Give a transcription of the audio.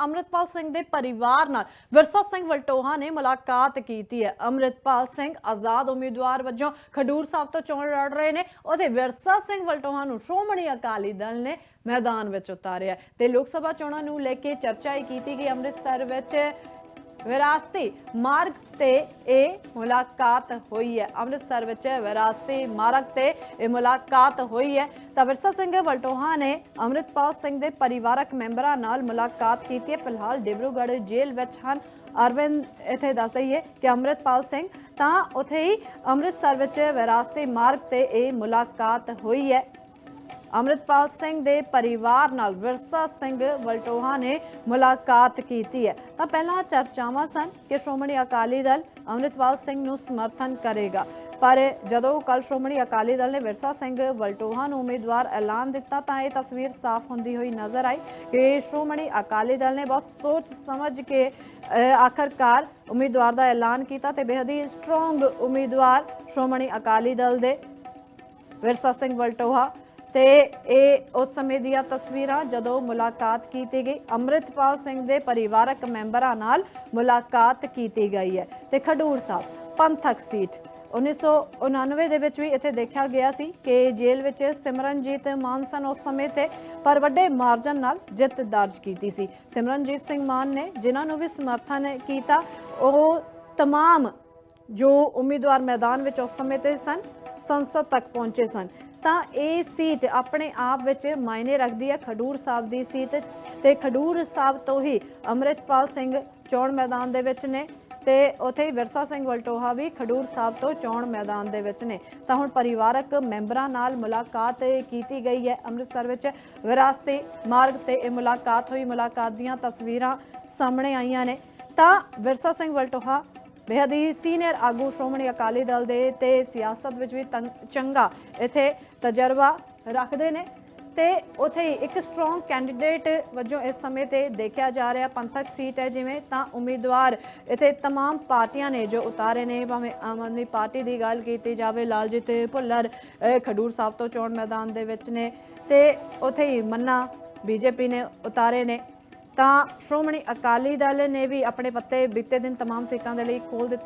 ਅੰਮ੍ਰਿਤਪਾਲ ਸਿੰਘ ਦੇ ਪਰਿਵਾਰ ਨਾਲ। ਵਿਰਸਾ ਸਿੰਘ ਵਲਟੋਹਾ ਨੇ ਮੁਲਾਕਾਤ ਕੀਤੀ ਹੈ। ਅੰਮ੍ਰਿਤਪਾਲ ਸਿੰਘ ਆਜ਼ਾਦ ਉਮੀਦਵਾਰ ਵਜੋਂ ਖਡੂਰ ਸਾਹਿਬ ਤੋਂ ਚੋਣ ਲੜ ਰਹੇ ਨੇ। ਉਹਦੇ ਵਿਰਸਾ ਸਿੰਘ ਵਲਟੋਹਾ ਨੂੰ ਸ਼੍ਰੋਮਣੀ ਅਕਾਲੀ ਦਲ ਨੇ ਮੈਦਾਨ ਵਿੱਚ ਉਤਾਰਿਆ ਤੇ ਲੋਕ ਸਭਾ ਚੋਣਾਂ ਨੂੰ ਲੈ ਕੇ ਚਰਚਾ ਹੀ ਕੀਤੀ ਗਈ। ਅੰਮ੍ਰਿਤਸਰ ਵਿੱਚ ਵਿਰਾਸਤੀ ਮਾਰਗ ਤੇ ਇਹ ਮੁਲਾਕਾਤ ਹੋਈ ਹੈ। ਅੰਮ੍ਰਿਤਸਰ ਵਿੱਚ ਵਿਰਾਸਤੀ ਮਾਰਗ ਤੇ ਇਹ ਮੁਲਾਕਾਤ ਹੋਈ ਹੈ। ਤਾਂ ਵਿਰਸਾ ਸਿੰਘ ਵਲਟੋਹਾ ਨੇ ਅੰਮ੍ਰਿਤਪਾਲ ਸਿੰਘ ਦੇ ਪਰਿਵਾਰਕ ਮੈਂਬਰਾਂ ਨਾਲ ਮੁਲਾਕਾਤ ਕੀਤੀ ਹੈ। ਫਿਲਹਾਲ ਡਿਬਰੂਗੜ੍ਹ ਜੇਲ੍ਹ ਵਿੱਚ ਹਨ। ਅਰਵਿੰਦ ਇੱਥੇ ਦੱਸ ਦਈਏ ਕਿ ਅੰਮ੍ਰਿਤਪਾਲ ਸਿੰਘ ਤਾਂ ਉੱਥੇ ਹੀ ਅੰਮ੍ਰਿਤਸਰ ਵਿੱਚ ਵਿਰਾਸਤੀ ਮਾਰਗ ਤੇ ਇਹ ਮੁਲਾਕਾਤ ਹੋਈ ਹੈ। ਅੰਮ੍ਰਿਤਪਾਲ ਸਿੰਘ ਦੇ ਪਰਿਵਾਰ ਨਾਲ ਵਿਰਸਾ ਸਿੰਘ ਵਲਟੋਹਾ ਨੇ ਮੁਲਾਕਾਤ ਕੀਤੀ ਹੈ। ਤਾਂ ਪਹਿਲਾਂ ਚਰਚਾਵਾਂ ਸਨ ਕਿ ਸ਼੍ਰੋਮਣੀ ਅਕਾਲੀ ਦਲ ਅੰਮ੍ਰਿਤਪਾਲ ਸਿੰਘ ਨੂੰ ਸਮਰਥਨ ਕਰੇਗਾ। ਪਰ ਜਦੋਂ ਕੱਲ ਸ਼੍ਰੋਮਣੀ ਅਕਾਲੀ ਦਲ ਨੇ ਵਿਰਸਾ ਸਿੰਘ ਵਲਟੋਹਾ ਨੂੰ ਉਮੀਦਵਾਰ ਐਲਾਨ ਦਿੱਤਾ ਤਾਂ ਇਹ ਤਸਵੀਰ ਸਾਫ਼ ਹੁੰਦੀ ਹੋਈ ਨਜ਼ਰ ਆਈ ਕਿ ਸ਼੍ਰੋਮਣੀ ਅਕਾਲੀ ਦਲ ਨੇ ਬਹੁਤ ਸੋਚ ਸਮਝ ਕੇ ਅਹ, ਆਖਰਕਾਰ ਉਮੀਦਵਾਰ ਦਾ ਐਲਾਨ ਕੀਤਾ ਤੇ ਬੇਹੱਦ ਹੀ ਸਟਰੋਂਗ ਉਮੀਦਵਾਰ ਸ਼੍ਰੋਮਣੀ ਅਕਾਲੀ ਦਲ ਦੇ ਵਿਰਸਾ ਸਿੰਘ ਵਲਟੋਹਾ ਤੇ ਇਹ ਉਸ ਸਮੇਂ ਦੀਆਂ ਤਸਵੀਰਾਂ ਜਦੋਂ ਮੁਲਾਕਾਤ ਕੀਤੀ ਗਈ, ਅੰਮ੍ਰਿਤਪਾਲ ਸਿੰਘ ਦੇ ਪਰਿਵਾਰਕ ਮੈਂਬਰਾਂ ਨਾਲ ਮੁਲਾਕਾਤ ਕੀਤੀ ਗਈ ਹੈ ਤੇ ਖਡੂਰ ਸਾਹਿਬ ਪੰਥਕ ਸੀਟ। 1999 ਦੇ ਵਿੱਚ ਵੀ ਇੱਥੇ ਦੇਖਿਆ ਗਿਆ ਸੀ ਕਿ ਜੇਲ੍ਹ ਵਿੱਚ ਸਿਮਰਨਜੀਤ ਮਾਨ ਸਨ ਉਸ ਸਮੇਂ ਤੇ, ਪਰ ਵੱਡੇ ਮਾਰਜਨ ਨਾਲ ਜਿੱਤ ਦਰਜ ਕੀਤੀ ਸੀ। ਸਿਮਰਨਜੀਤ ਸਿੰਘ ਮਾਨ ਨੇ ਜਿਨ੍ਹਾਂ ਨੂੰ ਵੀ ਸਮਰਥਨ ਕੀਤਾ, ਉਹ ਤਮਾਮ ਜੋ ਉਮੀਦਵਾਰ ਮੈਦਾਨ ਵਿੱਚ ਉਸ ਸਮੇਂ ਤੇ ਸਨ, ਸੰਸਦ ਤੱਕ ਪਹੁੰਚੇ ਸਨ। ਤਾਂ ਇਹ ਸੀਟ ਆਪਣੇ ਆਪ ਵਿੱਚ ਮਾਇਨੇ ਰੱਖਦੀ ਹੈ। ਖਡੂਰ ਸਾਹਿਬ ਦੀ ਸੀਟ ਤੇ ਖਡੂਰ ਸਾਹਿਬ ਤੋਂ ਹੀ ਅੰਮ੍ਰਿਤਪਾਲ ਸਿੰਘ ਚੋਣ ਮੈਦਾਨ ਦੇ ਵਿੱਚ ਨੇ ਤੇ ਉਥੇ ਹੀ ਵਿਰਸਾ ਸਿੰਘ ਵਲਟੋਹਾ ਵੀ ਖਡੂਰ ਸਾਹਿਬ ਤੋਂ ਚੋਣ ਮੈਦਾਨ ਦੇ ਵਿੱਚ ਨੇ। ਤਾਂ ਹੁਣ ਪਰਿਵਾਰਕ ਮੈਂਬਰਾਂ ਨਾਲ ਮੁਲਾਕਾਤ ਕੀਤੀ ਗਈ ਹੈ। ਅੰਮ੍ਰਿਤਸਰ ਵਿੱਚ ਵਿਰਾਸਤੀ ਮਾਰਗ ਤੇ ਇਹ ਮੁਲਾਕਾਤ ਹੋਈ। ਮੁਲਾਕਾਤ ਦੀਆਂ ਤਸਵੀਰਾਂ ਸਾਹਮਣੇ ਆਈਆਂ ਨੇ। ਤਾਂ ਵਿਰਸਾ ਸਿੰਘ ਵਲਟੋਹਾ ਬੇਹੱਦ ਹੀ ਸੀਨੀਅਰ ਆਗੂ ਸ਼੍ਰੋਮਣੀ ਅਕਾਲੀ ਦਲ ਦੇ ਤੇ ਸਿਆਸਤ ਵਿੱਚ ਵੀ ਤੰ- ਚੰਗਾ ਇੱਥੇ ਤਜਰਬਾ ਰੱਖਦੇ ਨੇ ਤੇ ਉਥੇ ਹੀ ਇੱਕ ਸਟਰੋਂਗ ਕੈਂਡੀਡੇਟ ਵਜੋਂ ਇਸ ਸਮੇਂ ਤੇ ਦੇਖਿਆ ਜਾ ਰਿਹਾ ਪੰਥਕ ਸੀਟ ਹੈ ਜਿਵੇਂ ਤਾਂ ਉਮੀਦਵਾਰ ਇੱਥੇ तमाम ਪਾਰਟੀਆਂ ਨੇ ਜੋ ਉਤਾਰੇ ਨੇ ਭਾਵੇਂ ਆਮ ਆਦਮੀ ਪਾਰਟੀ ਦੀ ਗੱਲ ਕੀਤੀ ਜਾਵੇ ਲਾਲਜੀਤ ਭੁੱਲਰ ਅਹ ਖਡੂਰ ਸਾਹਿਬ ਤੋਂ ਚੋਣ ਮੈਦਾਨ ਦੇ ਵਿੱਚ ਨੇ ਤੇ ਉਥੇ ਹੀ ਮੰਨਾ ਬੀਜੇਪੀ ਨੇ ਉਤਾਰੇ ਨੇ ਤਾਂ ਸ਼੍ਰੋਮਣੀ ਅਕਾਲੀ ਦਲ ਨੇ ਵੀ ਆਪਣੇ ਪੱਤੇ ਬੀਤੇ ਦਿਨ तमाम ਸੀਟਾਂ ਦੇ ਲਈ ਖੋਲ ਦਿੱਤੇ